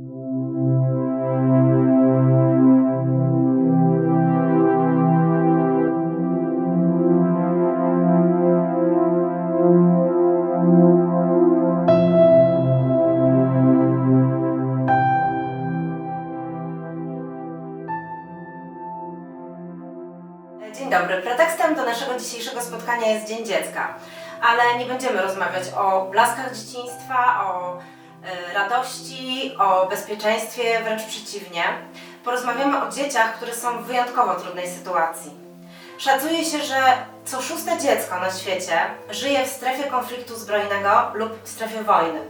Dzień dobry. Pretekstem do naszego dzisiejszego spotkania jest Dzień Dziecka, ale nie będziemy rozmawiać o blaskach dzieciństwa, o radości, o bezpieczeństwie, wręcz przeciwnie. Porozmawiamy o dzieciach, które są w wyjątkowo trudnej sytuacji. Szacuje się, że co szóste dziecko na świecie żyje w strefie konfliktu zbrojnego lub w strefie wojny.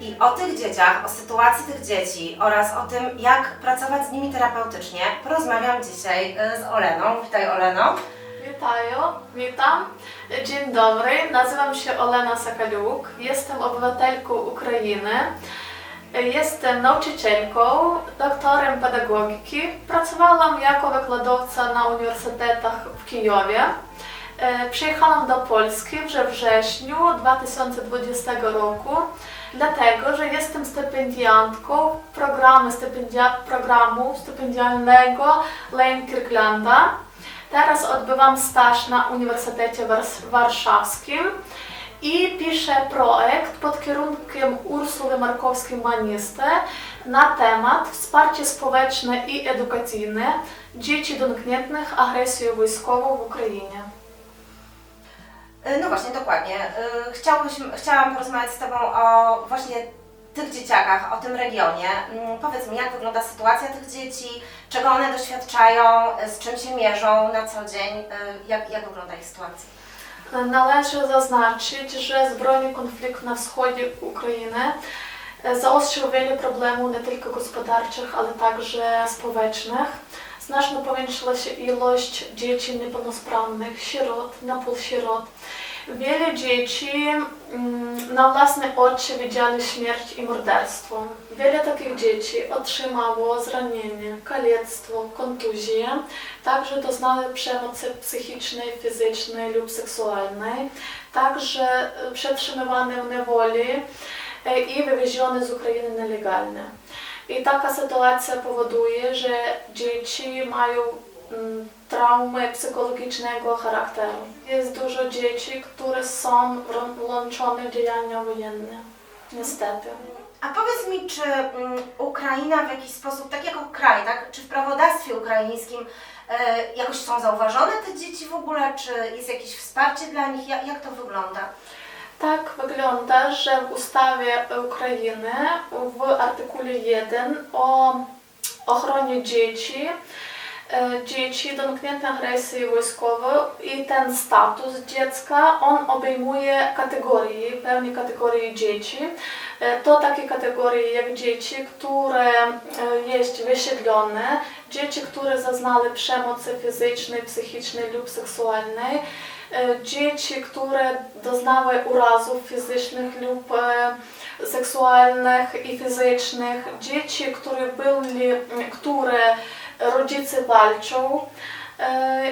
I o tych dzieciach, o sytuacji tych dzieci oraz o tym, jak pracować z nimi terapeutycznie, porozmawiam dzisiaj e, z Oleną. Witaj Oleno. Witaаю, witam. Dzień dobry, nazywam się Olena Sakaliuk, jestem obywatelką Ukrainy. Jestem nauczycielką, doktorem pedagogiki. Pracowałam jako wykładowca na uniwersytetach w Kijowie. E, Przyjechałam do Polski we wrześniu 2020 roku, dlatego że jestem stypendiantką programu, stypendia, programu stypendialnego Lane Kirklanda. Teraz odbywam staż na Uniwersytecie Warszawskim i piszę projekt pod kierunkiem Ursuły Markowskiej-Manisty na temat wsparcie społeczne i edukacyjne dzieci dotkniętych agresją wojskową w Ukrainie. E, No właśnie, dokładnie. E, chciałam porozmawiać z Tobą o właśnie tych dzieciakach, o tym regionie. Mm, powiedz mi, jak wygląda sytuacja tych dzieci, czego one doświadczają, z czym się mierzą na co dzień, y, jak, jak wygląda ich sytuacja? Należy zaznaczyć, że zbrojny konflikt na wschodzie Ukrainy e, zaostrzył wiele problemów nie tylko gospodarczych, ale także społecznych. Znacznie powiększyła się ilość dzieci niepełnosprawnych, sierot, napółsierot. sierot Wiele dzieci mm, na własne oczy widziały śmierć i morderstwo. Wiele takich dzieci otrzymało zranienie, kalectwo, kontuzję, także doznały przemocy psychicznej, fizycznej lub seksualnej, także przetrzymywane w niewoli e, i wywiezione z Ukrainy nielegalnie. I taka sytuacja powoduje, że dzieci mają mm, traumy psychologicznego charakteru. Jest dużo dzieci, które są włączone w działania wojenne. Niestety. A powiedz mi, czy mm, Ukraina w jakiś sposób, tak jako kraj, tak, czy w prawodawstwie ukraińskim e, jakoś są zauważone te dzieci w ogóle, czy jest jakieś wsparcie dla nich, jak, jak to wygląda? Tak wygląda, że w ustawie Ukrainy w artykule 1 o ochronie dzieci, dzieci dotknięte agresji wojskowej i ten status dziecka, on obejmuje kategorie, pewne kategorie dzieci. E, To takie kategorie jak dzieci, które e, jest wysiedlone, dzieci, które zaznały przemocy fizycznej, psychicznej lub seksualnej, e, dzieci, które doznały urazów fizycznych lub e, seksualnych i fizycznych, dzieci, które byli, które rodzice walczą, e,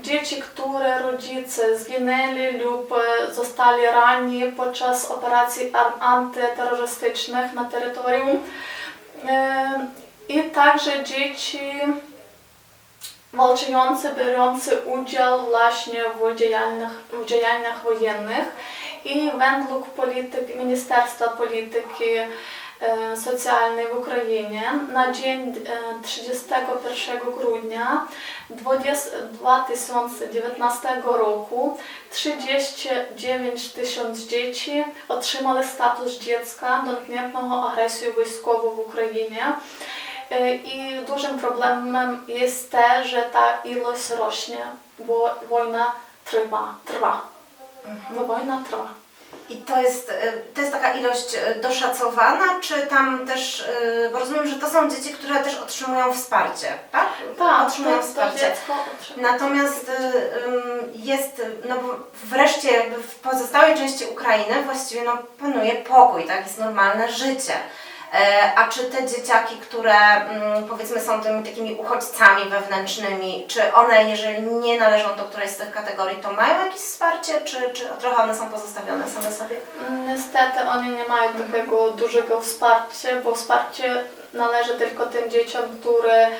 dzieci, które rodzice zginęli lub e, zostali ranni podczas operacji ar- antyterrorystycznych na terytorium e, i także dzieci walczące, biorące udział właśnie w działaniach, w działaniach wojennych i według polityk, Ministerstwa Polityki e, Socjalnej w Ukrainie na dzień e, 31 grudnia 20, 2019 roku 39 tysięcy dzieci otrzymały status dziecka dotkniętego agresją wojskową w Ukrainie. E, I dużym problemem jest te, że ta ilość rośnie, bo wojna trwa. trwa. Bo wojna trwa. I to jest, e, to jest taka ilość e, doszacowana, czy tam też, e, bo rozumiem, że to są dzieci, które też otrzymują wsparcie, tak? Tak, otrzymują to, to wsparcie. dziecko otrzymuje. Natomiast y, jest, no bo wreszcie jakby w pozostałej części Ukrainy właściwie no, panuje pokój, tak, jest normalne życie. E, a czy te dzieciaki, które mm, powiedzmy są tymi takimi uchodźcami wewnętrznymi, czy one, jeżeli nie należą do którejś z tych kategorii, to mają jakieś wsparcie, czy, czy trochę one są pozostawione same sobie? Niestety oni nie mają takiego dużego wsparcia, bo wsparcie należy tylko tym dzieciom, które e,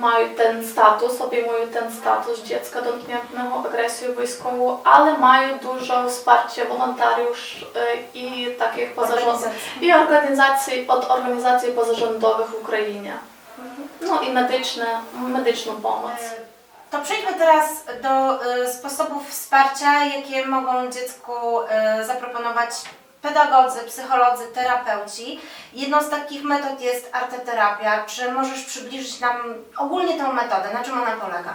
mają ten status, obejmują ten status dziecka dotkniętego agresją wojskową, ale mają dużo wsparcia wolontariusz e, i takich pozarządowych i organizacji od organizacji pozarządowych w Ukrainie. No i medyczne, medyczną pomoc. To przejdźmy teraz do sposobów wsparcia, jakie mogą dziecku zaproponować pedagodzy, psycholodzy, terapeuci. Jedną z takich metod jest arteterapia. Czy możesz przybliżyć nam ogólnie tę metodę? Na czym ona polega?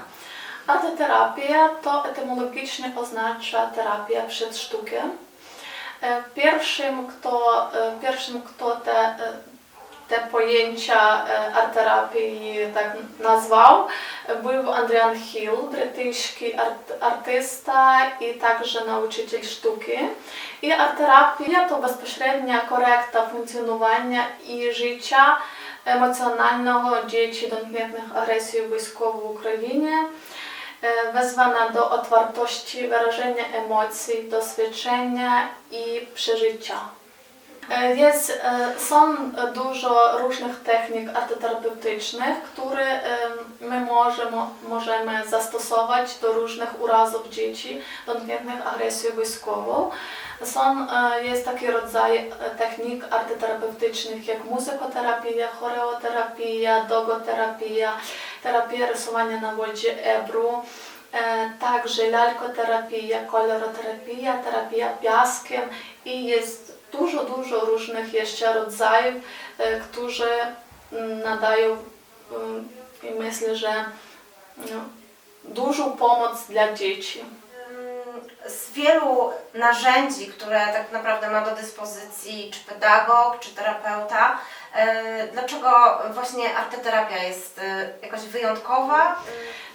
Arteterapia to etymologicznie oznacza terapia przed sztukiem. E, Pierwszym, kto, e, pierwszym, kto te, e, te pojęcia e, arteterapii tak nazwał, e, był Adrian Hill, brytyjski art, artysta i także nauczyciel sztuki. I arteterapia to bezpośrednia korekta funkcjonowania i życia emocjonalnego dzieci dotkniętych agresją wojskową w Ukrainie e, wezwana do otwartości wyrażenia emocji, doświadczenia i przeżycia. E, Jest, e, są dużo różnych technik arteterapeutycznych, które e, my możemy, możemy zastosować do różnych urazów dzieci dotkniętych agresją wojskową. Są, e, jest taki rodzaj e, technik arteterapeutycznych jak muzykoterapia, choreoterapia, dogoterapia, terapia rysowania na wodzie Ebru, e, także lalkoterapia, koloroterapia, terapia piaskiem i jest dużo, dużo różnych jeszcze rodzajów, e, którzy mm, nadają mm, i myślę, że no, dużą pomoc dla dzieci. Z wielu narzędzi, które tak naprawdę ma do dyspozycji czy pedagog, czy terapeuta, dlaczego właśnie arteterapia jest y, jakaś wyjątkowa?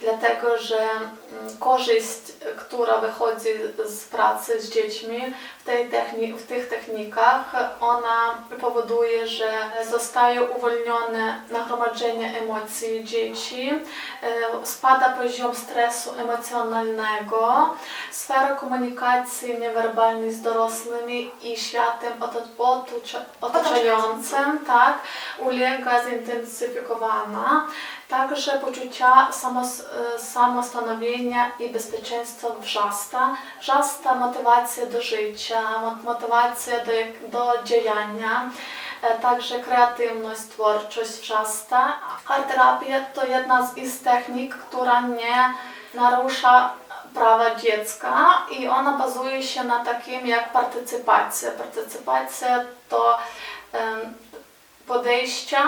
dlatego że mm, korzyść, która wychodzi z pracy z dziećmi w, tej techni- w tych technikach, ona powoduje, że zostaje uwolnione nagromadzenie emocji dzieci, e, spada poziom stresu emocjonalnego, sfera komunikacji niewerbalnej z dorosłymi i światem oto- otocza- otaczającym tak, ulega zintensyfikowana. Także poczucia samos, samostanowienia i bezpieczeństwa wzrasta, wzrasta motywacja do życia, mo- motywacja do, do działania, e, także kreatywność, twórczość wzrasta. Arterapia to jedna z, technik, która nie narusza prawa dziecka i ona bazuje się na takim jak partycypacja. Partycypacja to em, podejścia,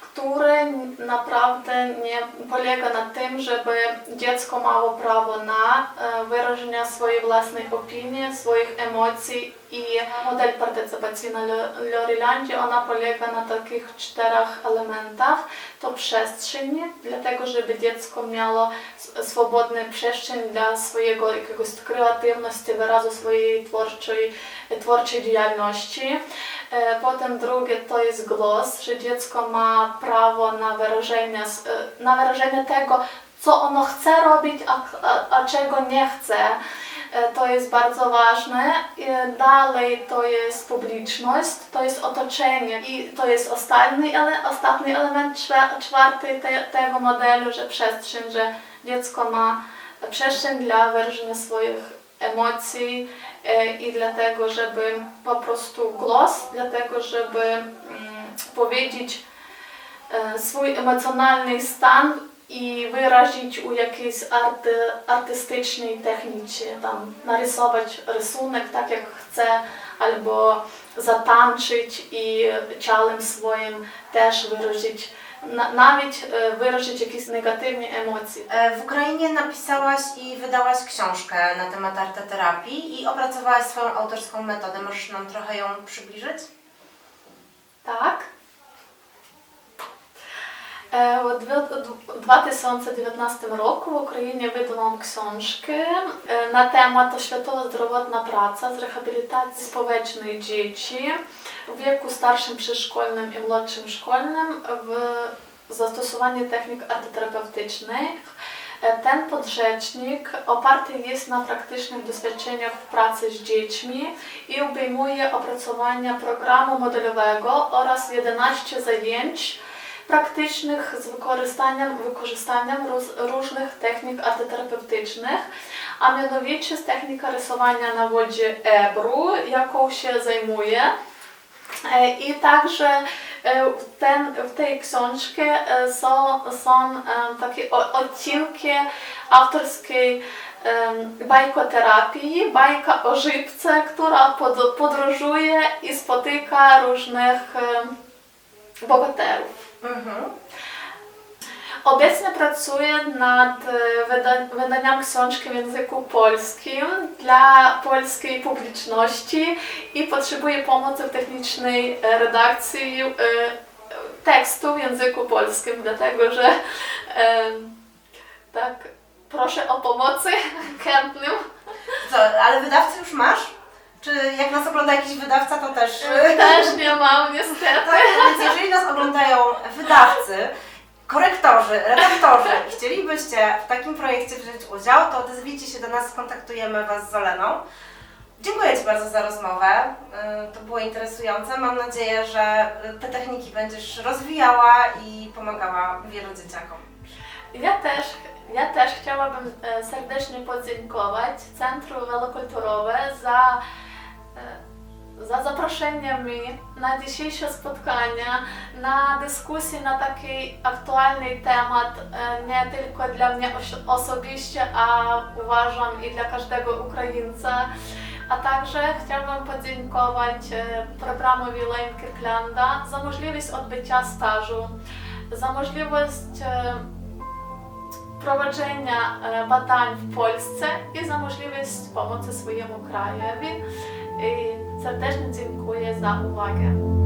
które naprawdę nie polega na tym, żeby dziecko miało prawo na e, wyrażenie swojej własnej opinii, swoich emocji i model partycypacyjny Lorilandii, ona polega na takich czterech elementach. To przestrzeń, dlatego żeby dziecko miało swobodną przestrzeń dla swojego jakiegoś kreatywności, wyrazu swojej twórczej, twórczej działalności. E, Potem drugie to jest głos, że dziecko ma prawo na wyrażenie, e, na wyrażenie tego, co ono chce robić, a, a, a czego nie chce. E, To jest bardzo ważne. Dalej to jest publiczność, to jest otoczenie i to jest ostatni, ale, ostatni element, czwa- czwarty te, tego modelu, że przestrzeń, że dziecko ma przestrzeń dla wyrażenia swoich emocji i dlatego, żeby po prostu głos, dlatego, żeby mm, powiedzieć e, swój emocjonalny stan i wyrazić u jakiejś arty, artystycznej technice, tam narysować rysunek tak jak chce, albo zatańczyć i ciałem swoim też wyrazić, na, nawet e, wyrazić jakieś negatywne emocje. E, W Ukrainie napisałaś i wydałaś książkę na temat arteterapii i opracowałaś swoją autorską metodę. Możesz nam trochę ją przybliżyć? Tak. E, У дві- 2019 roku w Україні видано książkę e, na temat oświatowa zdrowotna praca z rehabilitacji społecznej dzieci w wieku starszym przedszkolnym i młodszym szkolnym w zastosowaniu technik arteterapeutycznych. E, Ten podręcznik oparty jest na praktycznych doświadczeniach w pracy z dziećmi i obejmuje opracowanie programu modelowego oraz 11 zajęć praktycznych z wykorzystaniem, wykorzystaniem roz, różnych technik arteterapeutycznych, a mianowicie z technika rysowania na wodzie Ebru, jaką się zajmuję. E, I także e, w, ten, w tej książce e, są, są e, takie odcinki autorskiej bajkoterapii, bajka o żybce, która pod, podróżuje i spotyka różnych bohaterów. Mhm. Obecnie pracuję nad e, wyda- wydaniem książki w języku polskim dla polskiej publiczności i potrzebuję pomocy w technicznej e, redakcji e, tekstu w języku polskim, dlatego że tak proszę o pomocy chętnym. Co, ale wydawcę już masz? Jak nas ogląda jakiś wydawca, to też... Też nie mam niestety. Tak, więc jeżeli nas oglądają wydawcy, korektorzy, redaktorzy i chcielibyście w takim projekcie wziąć udział, to odezwijcie się do nas, skontaktujemy Was z Oleną. Dziękuję Ci bardzo za rozmowę. Y, To było interesujące. Mam nadzieję, że te techniki będziesz rozwijała i pomagała wielu dzieciakom. Ja też, ja też chciałabym e, serdecznie podziękować Centrum Wielokulturowe za, e, spotkania, na dyskusję na taki aktualny temat, e, nie tylko dla mnie oso- osobiście, a uważam i dla każdego Ukraińca. A także chciałabym podziękować e, programowi Lane Kirklanda za możliwość odbycia stażu, za możliwość e, prowadzenia e, badań w Polsce i za możliwość pomocy swojemu krajowi. I serdecznie dziękuję za uwagę.